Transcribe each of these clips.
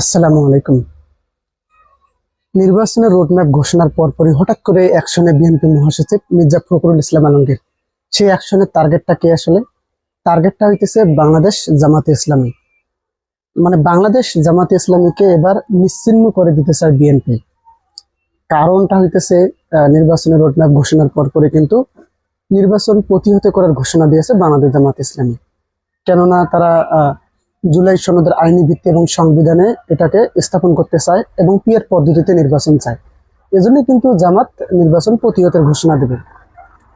আসসালামু আলাইকুম। নির্বাচনের রোডম্যাপ ঘোষণার পরপরই হঠাৎ করে অ্যাকশনে বিএনপি মহাসচিব মির্জা ফখরুল ইসলাম আলমগীর। সেই অ্যাকশনের টার্গেটটা কি আসলে? টার্গেটটা হইতেছে বাংলাদেশ জামাতে ইসলামী। মানে বাংলাদেশ জামাতে ইসলামীকে এবার নিশ্চিহ্ন করে দিতে চায় বিএনপি। কারণটা হইতেছে নির্বাচনের রোডম্যাপ ঘোষণার পরপরই কিন্তু নির্বাচন প্রতিহত করার ঘোষণা দিয়েছে বাংলাদেশ জামাত ইসলামী। কেননা তারা জুলাই সনদের আইনি ভিত্তি এবং সংবিধানে এটাকে স্থাপন করতে চায় এবং পিয়ার পদ্ধতিতে নির্বাচন চায়। এজন্য কিন্তু জামাত নির্বাচন প্রতিহতের ঘোষণা দেবে।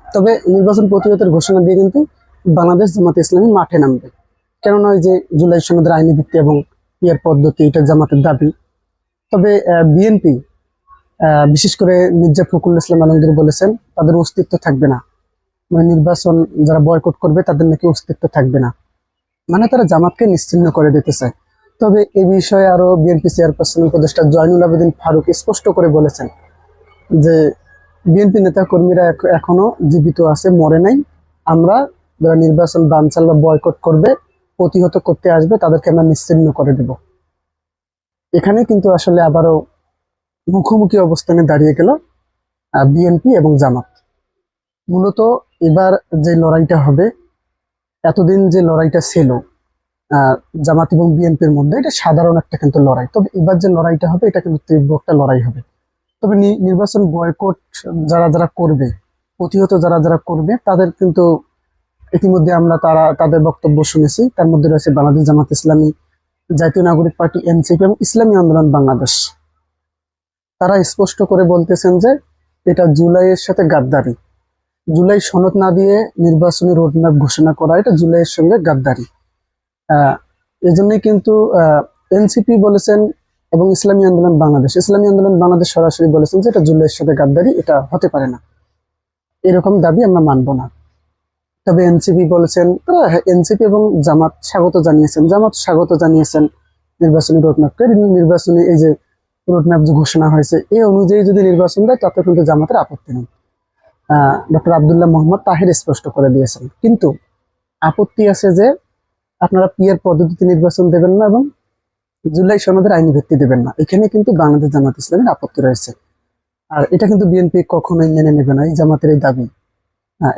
তবে নির্বাচন প্রতিহতের ঘোষণা দিয়ে কিন্তু বাংলাদেশ জামাত ইসলামী মাঠে নামবে। কেননা যে জুলাই সনদের আইনি ভিত্তি এবং পিয়ার পদ্ধতি, এটা জামাতের দাবি। তবে বিএনপি বিশেষ করে মির্জা ফখরুল ইসলাম আলমগীর বলেছেন, তাদের অস্তিত্ব থাকবে না। মানে নির্বাচন যারা বয়কট করবে, তাদের নাকি অস্তিত্ব থাকবে না। মানে তারা জামাতকে নিশ্চিহ্ন করে দিতে তবে এ বিষয়ে আরও বিএনপি চেয়ারপারসন উপদেষ্টা জয়নুল আবেদিন ফারুক স্পষ্ট করে বলেছেন যে, বিএনপি নেতা কর্মীরা এখনও জীবিত আছে, মরে নাই। আমরা যারা নির্বাচন বানচাল বা বয়কট করবে, প্রতিহত করতে আসবে, তাদেরকে আমরা নিশ্চিহ্ন করে দেব। এখানে কিন্তু আসলে আবারও মুখোমুখি অবস্থানে দাঁড়িয়ে গেল বিএনপি এবং জামাত। মূলত এবার যে লড়াইটা হবে এতদিন যে লড়াইটা ছিল জামাত এবং বিএনপির মধ্যে, এটা সাধারণ একটা কিন্তু লড়াই। তবে এবার যে লড়াইটা হবে, এটা কিন্তু তীব্র একটা লড়াই হবে। তবে নির্বাচন বয়কট যারা যারা করবে, প্রতিহত যারা যারা করবে, তাদের কিন্তু ইতিমধ্যে আমরা তারা, তাদের বক্তব্য শুনেছি। তার মধ্যে রয়েছে বাংলাদেশ জামাত ইসলামী, জাতীয় নাগরিক পার্টি, এনসিপি এবং ইসলামী আন্দোলন বাংলাদেশ। তারা স্পষ্ট করে বলতেছেন যে, এটা জুলাইয়ের সাথে গাদ্দারি। জুলাই সনদ না দিয়ে নির্বাচনী রোডম্যাপ ঘোষণা করা এটা জুলাইয়ের সঙ্গে গাদ্দারি। আহ, এই জন্যই কিন্তু এনসিপি বলেছেন এবং ইসলামী আন্দোলন বাংলাদেশ। ইসলামী আন্দোলন বাংলাদেশ সরাসরি বলেছেন যে এটা জুলাইয়ের সাথে গাদ্দারি এটা হতে পারে না। এরকম দাবি আমরা মানব না। তবে এনসিপি বলেছেন এনসিপি এবং জামাত স্বাগত জানিয়েছেন। জামাত স্বাগত জানিয়েছেন নির্বাচনী রোডম্যাপকে নির্বাচনী এই যে রোডম্যাপ যে ঘোষণা হয়েছে এই অনুযায়ী যদি নির্বাচন দেয় তাতে কিন্তু জামাতের আপত্তি নেই। ডক্টর আবদুল্লাহ মোহাম্মদ তাহের স্পষ্ট করে দিয়েছেন। কিন্তু আপত্তি আছে যে আপনারা পিয়ার পদ্ধতিতে নির্বাচন দেবেন না এবং জুলাই সনদের আইনি ভিত্তি দেবেন না। এখানে কিন্তু বাংলাদেশ জামাত ইসলামের আপত্তি রয়েছে। আর এটা কিন্তু বিএনপি কখনোই মেনে নেবে না, এই জামাতের এই দাবি।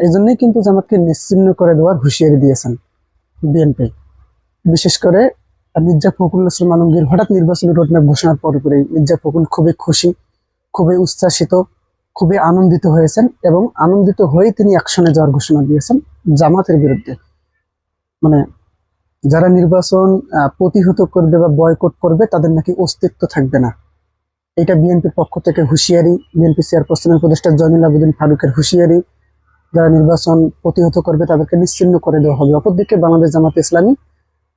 এই জন্যই কিন্তু জামাতকে নিশ্চিহ্ন করে দেওয়ার হুঁশিয়ারি দিয়েছেন বিএনপি। বিশেষ করে মির্জা ফখরুল ইসলাম আলমগীর হঠাৎ নির্বাচনী রোডম্যাপ ঘোষণার পরে পরেই মির্জা ফখরুল খুবই খুশি, খুবই উচ্ছ্বাসিত খুবই আনন্দিত হয়েছেন এবং আনন্দিত হয়ে তিনি অ্যাকশনে যাওয়ার ঘোষণা দিয়েছেন জামাতের বিরুদ্ধে। মানে যারা নির্বাচন প্রতিহত করবে বা বয়কট করবে, তাদের নাকি অস্তিত্ব থাকবে না। এটা বিএনপির পক্ষ থেকে হুঁশিয়ারি, বিএনপি চেয়ারপারসনের উপদেষ্টা জয়নুল আবেদিন ফারুকের হুঁশিয়ারি। যারা নির্বাচন প্রতিহত করবে, তাদেরকে নিশ্চিন্ন করে দেওয়া হবে। অপরদিকে বাংলাদেশ জামাত ইসলামী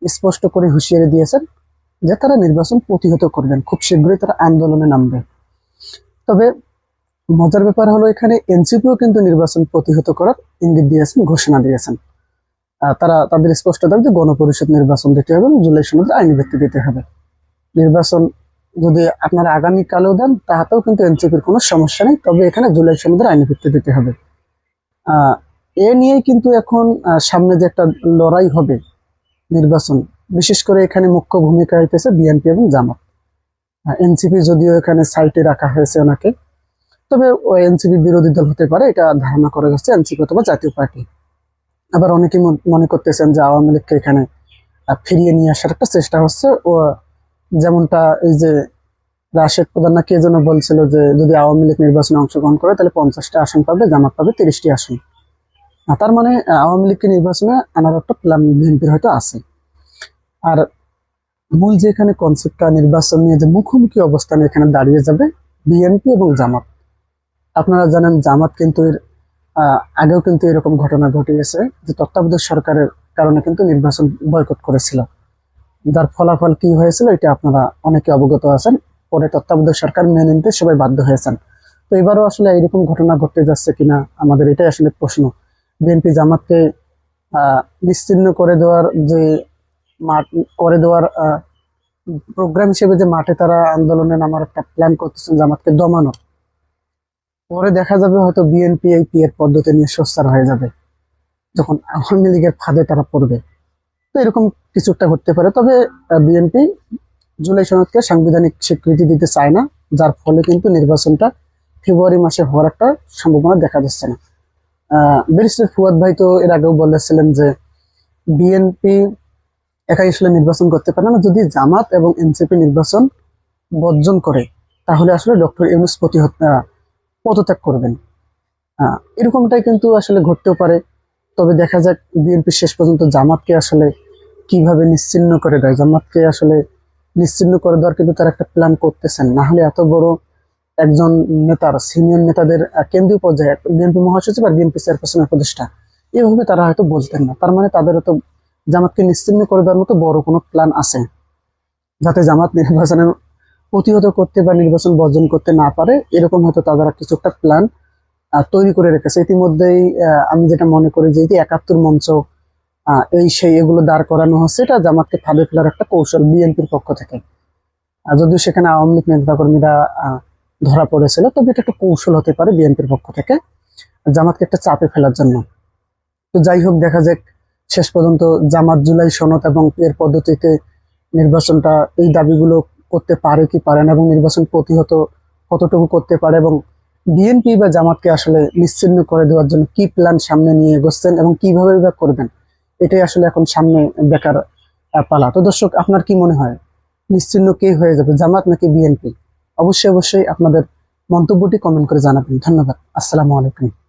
স্পষ্ট করে হুঁশিয়ারি দিয়েছেন যে তারা নির্বাচন প্রতিহত করবেন। খুব শীঘ্রই তারা আন্দোলনে নামবে। তবে মজার ব্যাপার হলো এখানে এনসিপিও কিন্তু নির্বাচন প্রতিহত করার ইঙ্গিত দিয়েছেন, ঘোষণা দিয়েছেন। তারা তাদের স্পষ্ট দাবি যে গণপরিষদ নির্বাচন দিতে হবে এবং জুলাই সনদে আইনি ভিত্তি দিতে হবে। নির্বাচন যদি আপনারা আগামী কালেও দেন, তাহাতেও কিন্তু এনসিপির কোনো সমস্যা নেই, তবে এখানে জুলাই সনদের আইনি ভিত্তি দিতে হবে। এ নিয়েই কিন্তু এখন সামনে যে একটা লড়াই হবে নির্বাচন, বিশেষ করে এখানে মুখ্য ভূমিকা হইতেছে বিএনপি এবং জামাত। এনসিপি যদিও এখানে সাইটে রাখা হয়েছে ওনাকে তবে এনসিপি বিরোধী দল হতে পারে, এটা ধারণা করা যাচ্ছে এনসিপি অথবা জাতীয় পার্টি। আবার অনেকে মন- করতেছেন যে আওয়ামী লীগকে এখানে ফিরিয়ে নিয়ে আসার একটা চেষ্টা হচ্ছে। ও, যেমনটা এই যে রাশেদ প্রধান না কে যেন বলছিল যে যদি আওয়ামী লীগ নির্বাচনে অংশগ্রহণ করে, তাহলে পঞ্চাশটা আসন পাবে, জামাত পাবে তিরিশটি আসন। তার মানে আওয়ামী লীগকে নির্বাচনে আনার একটা প্ল্যান বিএনপির হয়তো আছে। আর মূল যে এখানে কনসেপ্টটা নির্বাচন নিয়ে যে মুখোমুখি অবস্থানে এখানে দাঁড়িয়ে যাবে, বিএনপি এবং জামাত। আপনারা জানেন জামাত কিন্তু এর আগেও কিন্তু এরকম ঘটনা ঘটিয়েছে যে তত্ত্বাবধায়ক সরকারের কারণে কিন্তু নির্বাচন বয়কট করেছিল। যার ফলাফল কি হয়েছিল এটা আপনারা অনেকে অবগত আছেন। পরে তত্ত্বাবধায়ক সরকার মেনে নিতে সবাই বাধ্য হয়েছেন। তো এবারও আসলে এরকম ঘটনা ঘটতে যাচ্ছে কিনা আমাদের এটাই আসলে প্রশ্ন। বিএনপি জামাতকে, আহ নিশ্চিহ্ন করে দেওয়ার যে মাঠ, করে দেওয়ার প্রোগ্রাম হিসেবে যে মাঠে তারা আন্দোলনে নামার একটা প্ল্যান করতেছেন জামাতকে দমানোর। পরে দেখা যাবে হয়তো বিএনপি এই পিএর পদ্ধতি নিয়ে সোচ্চার হয়ে যাবে। যখন আওয়ামী লীগের ফাঁদে তারা পড়বে। তো এরকম কিছু একটা ঘটতে পারে। তবে বিএনপি জুলাই সনদকে সাংবিধানিক স্বীকৃতি দিতে চায় না, যার ফলে কিন্তু নির্বাচনটা ফেব্রুয়ারি মাসে হওয়ার একটা সম্ভাবনা দেখা যাচ্ছে না। ব্যারিস্টার ফুয়াদ ভাই তো এর আগেও বলেছিলেন যে বিএনপি একাই আসলে নির্বাচন করতে পারে না। যদি জামাত এবং এনসিপি নির্বাচন বর্জন করে, তাহলে আসলে ডক্টর ইউনুস প্রতিহত পদত্যাগ করবেন। এরকমটাই কিন্তু আসলে ঘটতেও পারে। তবে দেখা যাক বিএনপি শেষ পর্যন্ত জামাতকে আসলে কীভাবে নিশ্চিন্ন করে দেয়। জামাতকে আসলে নিশ্চিন্ন করে দেওয়ার কিন্তু তারা একটা প্ল্যান করতেছেন। না হলে এত বড় একজন নেতার সিনিয়র নেতাদের কেন্দ্রীয় পর্যায়ে বিএনপি মহাসচিব আর বিএনপি চেয়ারপারসন উপদেষ্টা এইভাবে তারা হয়তো বলতেন না। তার মানে তাদের হয়তো জামাতকে নিশ্চিন্ন করে দেওয়ার মতো বড় কোনো প্ল্যান আছে। যাতে জামাত নির্বাচনের প্রতিহত করতে বা নির্বাচন বর্জন করতে না পারে, এরকম হয়তো তাদের কিছু একটা প্ল্যান তৈরি করে রেখেছে। ইতিমধ্যেই আমি যেটা মনে করি যে একাত্তর মঞ্চ এই সেই এগুলো দাঁড় করানো হচ্ছে, এটা জামাতকে ফাঁদে ফেলার একটা কৌশল বিএনপির পক্ষ থেকে। যদিও সেখানে আওয়ামী লীগ নেতাকর্মীরা ধরা পড়েছিল, তবে এটা একটা কৌশল হতে পারে বিএনপির পক্ষ থেকে, জামাতকে একটা চাপে ফেলার জন্য। তো যাই হোক, দেখা যাক, শেষ পর্যন্ত জামাত জুলাই সনদ এবং এর পদ্ধতিতে নির্বাচনটা, এই দাবিগুলো করতে পারে কি পারে না এবং নির্বাচন প্রতিহত কতটুকু করতে পারে এবং বিএনপি বা জামাতকে আসলে নিশ্চিন্ন করে দেওয়ার জন্য কি প্ল্যান সামনে নিয়ে এগোচ্ছেন এবং কীভাবে বা করবেন, এটাই আসলে এখন সামনে বেকার পালা। তো দর্শক, আপনার কি মনে হয়? নিশ্চিন্ন কে হয়ে যাবে, জামাত নাকি বিএনপি অবশ্যই অবশ্যই আপনাদের মন্তব্যটি কমেন্ট করে জানাবেন। ধন্যবাদ। আসসালামু আলাইকুম।